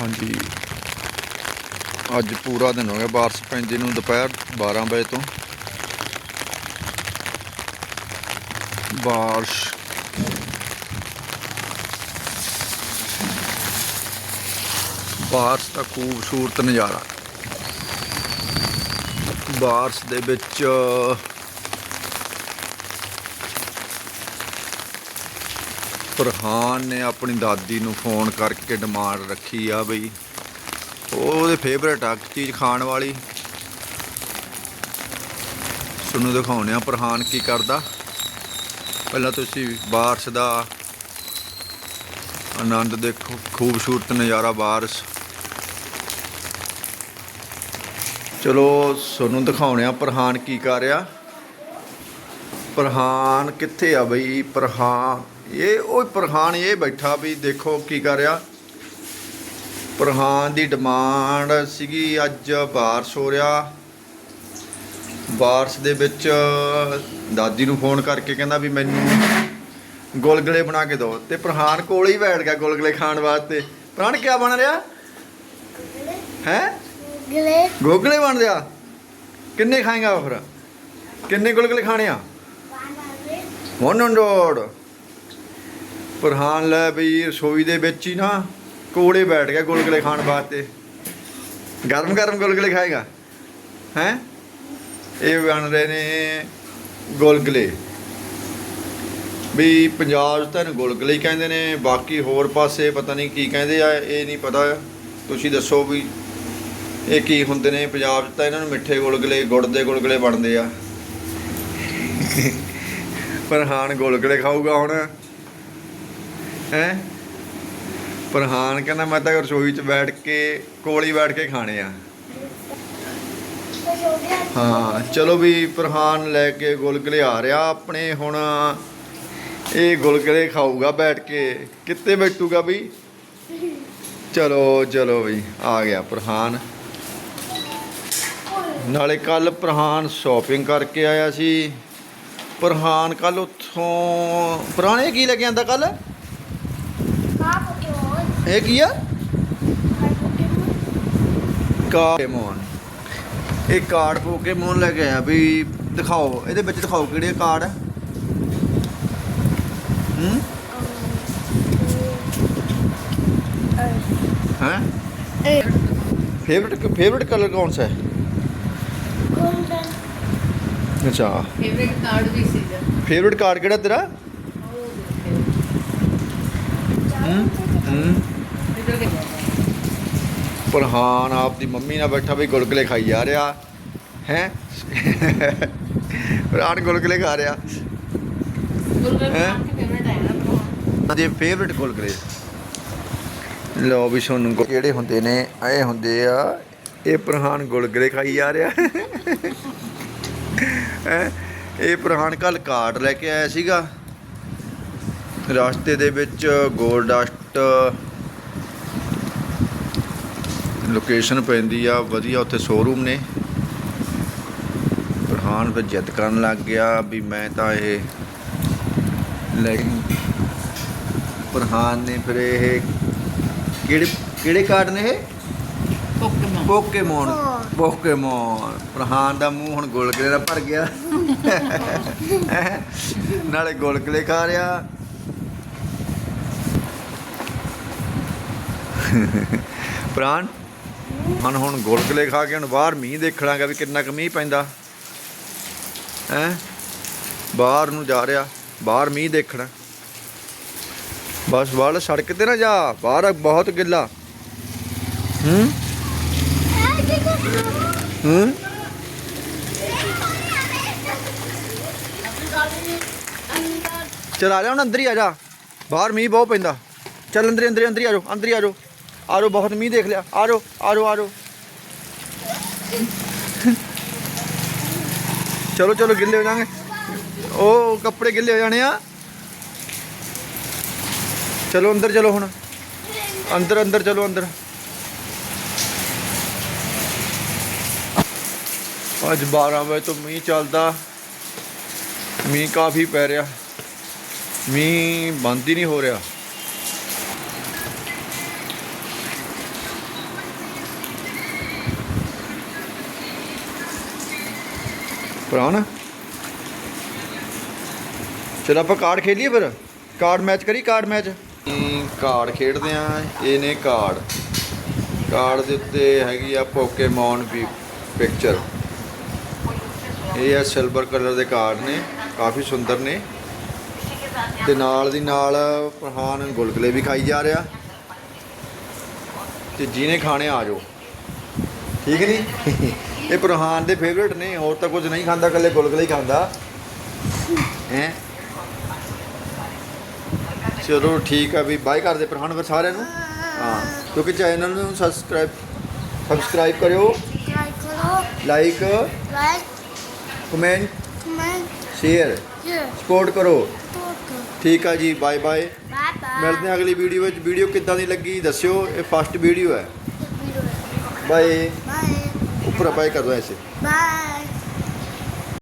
ਹਾਂਜੀ। ਅੱਜ ਪੂਰਾ ਦਿਨ ਹੋ ਗਿਆ, ਬਾਰਿਸ਼ ਪੈਂਦੀ ਨੂੰ ਦੁਪਹਿਰ 12 ਵਜੇ ਤੋਂ। ਬਾਰਿਸ਼। ਬਾਰਿਸ਼ ਦਾ ਖੂਬਸੂਰਤ ਨਜ਼ਾਰਾ। ਬਾਰਿਸ਼ ਦੇ ਵਿੱਚ ਫਰਹਾਨ ਨੇ ਆਪਣੀ ਦਾਦੀ ਨੂੰ ਫੋਨ ਕਰਕੇ ਡਿਮਾਂਡ ਰੱਖੀ ਆ ਬਈ। ਉਹਦੇ ਫੇਵਰੇਟ ਆ ਚੀਜ਼ ਖਾਣ ਵਾਲੀ। ਤੁਹਾਨੂੰ ਦਿਖਾਉਣੇ ਆ ਫਰਹਾਨ ਕੀ ਕਰਦਾ। ਪਹਿਲਾਂ ਤੁਸੀਂ ਬਾਰਿਸ਼ ਦਾ ਆਨੰਦ ਦੇਖੋ, ਖੂਬਸੂਰਤ ਨਜ਼ਾਰਾ ਬਾਰਿਸ਼। ਚਲੋ, ਤੁਹਾਨੂੰ ਦਿਖਾਉਣੇ ਆ ਫਰਹਾਨ ਕੀ ਕਰ ਰਿਹਾ। ਪ੍ਰਹਾਨ ਕਿੱਥੇ ਆ ਬਈ ਪ੍ਰਹਾਨ? ਇਹ ਉਹ ਪ੍ਰਹਾਨ ਇਹ ਬੈਠਾ ਵੀ ਦੇਖੋ ਕੀ ਕਰ ਰਿਹਾ। ਪ੍ਰਹਾਨ ਦੀ ਡਿਮਾਂਡ ਸੀਗੀ ਅੱਜ ਬਾਰਿਸ਼ ਹੋ ਰਿਹਾ। ਬਾਰਿਸ਼ ਦੇ ਵਿੱਚ ਦਾਦੀ ਨੂੰ ਫੋਨ ਕਰਕੇ ਕਹਿੰਦਾ ਵੀ ਮੈਨੂੰ ਗੁਲਗੁਲੇ ਬਣਾ ਕੇ ਦਿਓ ਤੇ ਪ੍ਰਹਾਨ ਕੋਲ ਹੀ ਬੈਠ ਗਿਆ ਗੁਲਗੁਲੇ ਖਾਣ ਵਾਸਤੇ। ਪ੍ਰਹਾਨ ਕੀ ਬਣ ਰਿਹਾ? ਹੈ? ਗਲੇ ਗੁਲਗੁਲੇ ਬਣ ਰਿਹਾ? ਕਿੰਨੇ ਖਾਏਗਾ ਫਿਰ? ਕਿੰਨੇ ਗੁਲਗੁਲੇ ਖਾਣੇ ਆ? 100 ਪ੍ਰਹਾਨ ਲੈ ਬਈ ਰਸੋਈ ਦੇ ਵਿੱਚ ਹੀ ਨਾ, ਕੋਲੇ ਬੈਠ ਗਿਆ ਗੁਲਗੁਲੇ ਖਾਣ ਵਾਸਤੇ। ਗਰਮ ਗਰਮ ਗੁਲਗੁਲੇ ਖਾਏਗਾ। ਹੈ? ਇਹ ਬਣ ਰਹੇ ਨੇ ਗੁਲਗਲੇ। ਵੀ ਪੰਜਾਬ 'ਚ ਤਾਂ ਇਹਨੂੰ ਗੁਲਗੁਲੇ ਹੀ ਕਹਿੰਦੇ ਨੇ, ਬਾਕੀ ਹੋਰ ਪਾਸੇ ਪਤਾ ਨਹੀਂ ਕੀ ਕਹਿੰਦੇ ਆ, ਇਹ ਨਹੀਂ ਪਤਾ। ਤੁਸੀਂ ਦੱਸੋ ਵੀ ਇਹ ਕੀ ਹੁੰਦੇ ਨੇ? ਪੰਜਾਬ 'ਚ ਤਾਂ ਇਹਨਾਂ ਨੂੰ ਮਿੱਠੇ ਗੁਲਗਲੇ, ਗੁੜ ਦੇ ਗੁਲਗੁਲੇ ਬਣਦੇ ਆ। ਪ੍ਰਹਾਨ ਗੁਲਗੁਲੇ ਖਾਊਗਾ ਹੁਣ? ਹੈ? ਪ੍ਰਹਾਨ ਕਹਿੰਦਾ ਮੈਂ ਤਾਂ ਰਸੋਈ 'ਚ ਬੈਠ ਕੇ, ਕੋਲ ਹੀ ਬੈਠ ਕੇ ਖਾਣੇ ਆ। ਹਾਂ, ਚਲੋ ਵੀ ਪ੍ਰਹਾਨ ਲੈ ਕੇ ਗੁਲਗੁਲੇ ਆ ਰਿਹਾ ਆਪਣੇ ਹੁਣ। ਇਹ ਗੁਲਗੁਲੇ ਖਾਊਗਾ ਬੈਠ ਕੇ। ਕਿੱਥੇ ਬੈਠੂਗਾ ਵੀ ਚਲੋ ਚਲੋ ਵੀ ਆ ਗਿਆ ਪ੍ਰਹਾਨ। ਨਾਲੇ ਕੱਲ ਪ੍ਰਹਾਨ ਸ਼ਾਪਿੰਗ ਕਰਕੇ ਆਇਆ ਸੀ। ਪ੍ਰਹਾਨ ਕੱਲ ਉੱਥੋਂ ਪੁਰਾਣੇ ਕੀ ਲੈ ਕੇ ਆਂਦਾ ਕੱਲ ਇਹ ਕੀ ਆ? ਪੋਕੇਮੋਨ? ਇਹ ਕਾਰਡ ਪੋ ਕੇ ਪੋਕੇਮੋਨ ਲੈ ਕੇ ਆਇਆ ਵੀ ਦਿਖਾਓ ਇਹਦੇ ਵਿੱਚ ਦਿਖਾਓ ਕਿਹੜੇ ਕਾਰਡ ਹੈ? ਹੂੰ? ਹੈ ਫੇਵਰਿਟ ਫੇਵਰਿਟ ਕਲਰ ਕੌਣ ਸਾ ਹੈ? ਅੱਛਾ। ਫੇਵਰਿਟ ਕਾਰਡ ਵੀ ਸੀਗਾ ਫੇਵਰਿਟ ਕਾਰਡ ਕਿਹੜਾ ਤੇਰਾ? ਹੂੰ ਆਪ ਦੀ ਮੰਮੀ ਨਾਲ ਬੈਠਾ ਵੀ ਗੁਲਗਲੇ ਖਾਈ ਜਾ ਰਿਹਾ। ਹੈ? ਪ੍ਰਹਾਨ ਗੁਲਗਲੇ ਖਾ ਰਿਹਾ। ਅਜੇ ਫੇਵਰਿਟ ਗੁਲਗਲੇ। ਲੋ ਵੀ ਸੁਣ ਕਿਹੜੇ ਹੁੰਦੇ ਨੇ? ਇਹ ਹੁੰਦੇ ਆ ਇਹ ਪ੍ਰਹਾਨ ਗੁਲਗਲੇ ਖਾਈ ਜਾ ਰਿਹਾ। ਹੈ। ਇਹ ਪ੍ਰਹਾਨ ਕੱਲ ਕਾਰਡ ਲੈ ਕੇ ਆਇਆ ਸੀਗਾ। ਰਸਤੇ ਦੇ ਵਿੱਚ ਗੋਲਡਸਟ ਲੋਕੇਸ਼ਨ ਪੈਂਦੀ ਆ, ਵਧੀਆ ਉੱਥੇ ਸ਼ੋਰੂਮ ਨੇ। ਪ੍ਰਹਾਨ ਫਿਰ ਜਿੱਦ ਕਰਨ ਲੱਗ ਗਿਆ ਵੀ ਮੈਂ ਤਾਂ ਇਹ ਲੈ ਪ੍ਰਹਾਨ ਨੇ ਫਿਰ ਇਹ ਕਿਹੜੇ ਕਿਹੜੇ ਕਾਰਡ ਨੇ ਇਹ? ਪੋਕੇਮੋਨ। ਪੋਕੇਮੋਨ। ਪ੍ਰਹਾਨ ਦਾ ਮੂੰਹ ਹੁਣ ਗੁਲਗੁਲੇ ਨਾਲ ਭਰ ਗਿਆ। ਨਾਲੇ ਗੁਲਗੁਲੇ ਖਾ ਰਿਹਾ। ਪ੍ਰਾਨ ਮਨ ਹੁਣ ਗੁਲਗੁਲੇ ਖਾ ਕੇ ਹੁਣ ਬਾਹਰ ਮੀਂਹ ਦੇਖਣਾਗਾ ਵੀ ਕਿੰਨਾ ਕੁ ਮੀਂਹ ਪੈਂਦਾ। ਹੈ? ਬਾਹਰ ਨੂੰ ਜਾ ਰਿਹਾ ਬਾਹਰ ਮੀਂਹ ਦੇਖਣਾ। ਬਸ ਵਾਲ ਸੜਕ ਤੇ ਨਾ ਜਾ ਬਾਹਰ ਬਹੁਤ ਗਿੱਲਾ। ਹੂੰ? ਹੂੰ? ਚਲ ਆ ਜਾ ਹੁਣ ਅੰਦਰ ਹੀ ਆ ਜਾ। ਬਾਹਰ ਮੀਂਹ ਬਹੁਤ ਪੈਂਦਾ। ਚੱਲ ਅੰਦਰ ਹੀ, ਅੰਦਰ ਅੰਦਰ ਆ ਜਾਓ ਅੰਦਰ ਹੀ ਆ ਜਾਓ। ਆ ਜਾਓ ਬਹੁਤ ਮੀਂਹ ਦੇਖ ਲਿਆ। ਆ ਜਾਓ ਆ ਜਾਓ ਆ ਜਾਓ। ਚਲੋ ਚਲੋ ਗਿੱਲੇ ਹੋ ਜਾਣਗੇ ਉਹ ਕੱਪੜੇ ਗਿੱਲੇ ਹੋ ਜਾਣੇ ਆ। ਚਲੋ ਅੰਦਰ ਚਲੋ ਹੁਣ। ਅੰਦਰ ਅੰਦਰ ਚਲੋ ਅੰਦਰ। ਅੱਜ 12 ਵਜੇ ਤੋਂ ਮੀਂਹ ਚੱਲਦਾ। ਮੀਂਹ ਕਾਫੀ ਪੈ ਰਿਹਾ। ਮੀਂਹ ਬੰਦ ਹੀ ਨਹੀਂ ਹੋ ਰਿਹਾ। ਪੁਰਾਣਾ ਚਲ ਆਪਾਂ ਕਾਰਡ ਖੇਡੀਏ ਫਿਰ। ਕਾਰਡ ਮੈਚ ਕਰੀ ਕਾਰਡ ਮੈਚ ਕਾਰਡ ਖੇਡਦੇ ਆ। ਇਹ ਨੇ ਕਾਰਡ ਕਾਰਡ ਦੇ ਉੱਤੇ ਹੈਗੀ ਆ ਪੋਕੇਮੌਨ ਵੀ ਪਿਕਚਰ ਇਹ ਆ ਸਿਲਵਰ ਕਲਰ ਦੇ ਕਾਰਡ ਨੇ ਕਾਫੀ ਸੁੰਦਰ ਨੇ। ਤੇ ਨਾਲ ਦੀ ਨਾਲ ਪ੍ਰਹਾਨ ਗੁਲਗੁਲੇ ਵੀ ਖਾਈ ਜਾ ਰਿਹਾ। ਤੇ ਜਿਹਨੇ ਖਾਣੇ ਆ ਜਾਓ। ਠੀਕ ਨਹੀਂ? ਇਹ ਪ੍ਰਹਾਨ ਦੇ ਫੇਵਰੇਟ ਨੇ ਹੋਰ ਤਾਂ ਕੁਝ ਨਹੀਂ ਖਾਂਦਾ ਇਕੱਲੇ ਗੁਲਗੁਲੇ ਹੀ ਖਾਂਦਾ। ਹੈ? ਚਲੋ ਠੀਕ ਆ ਵੀ ਬਾਏ ਕਰਦੇ ਪ੍ਰਹਾਨ ਫਿਰ ਸਾਰਿਆਂ ਨੂੰ। ਹਾਂ ਕਿਉਂਕਿ ਚੈਨਲ ਨੂੰ ਸਬਸਕ੍ਰਾਈਬ ਸਬਸਕ੍ਰਾਈਬ ਕਰਿਓ। करो like comment comment. Share support ਕਰੋ। ਠੀਕ ਆ ਜੀ ਬਾਏ ਬਾਏ ਮਿਲਦੇ ਹਾਂ ਅਗਲੀ ਵੀਡੀਓ ਵਿੱਚ। ਵੀਡੀਓ ਕਿੱਦਾਂ ਦੀ ਲੱਗੀ ਦੱਸਿਓ। ਇਹ ਫਸਟ ਵੀਡੀਓ ਹੈ। ਬਾਏ bye ਉੱਪਰ ਬਾਏ ਕਰ ਦੋ ਐਸੇ। Bye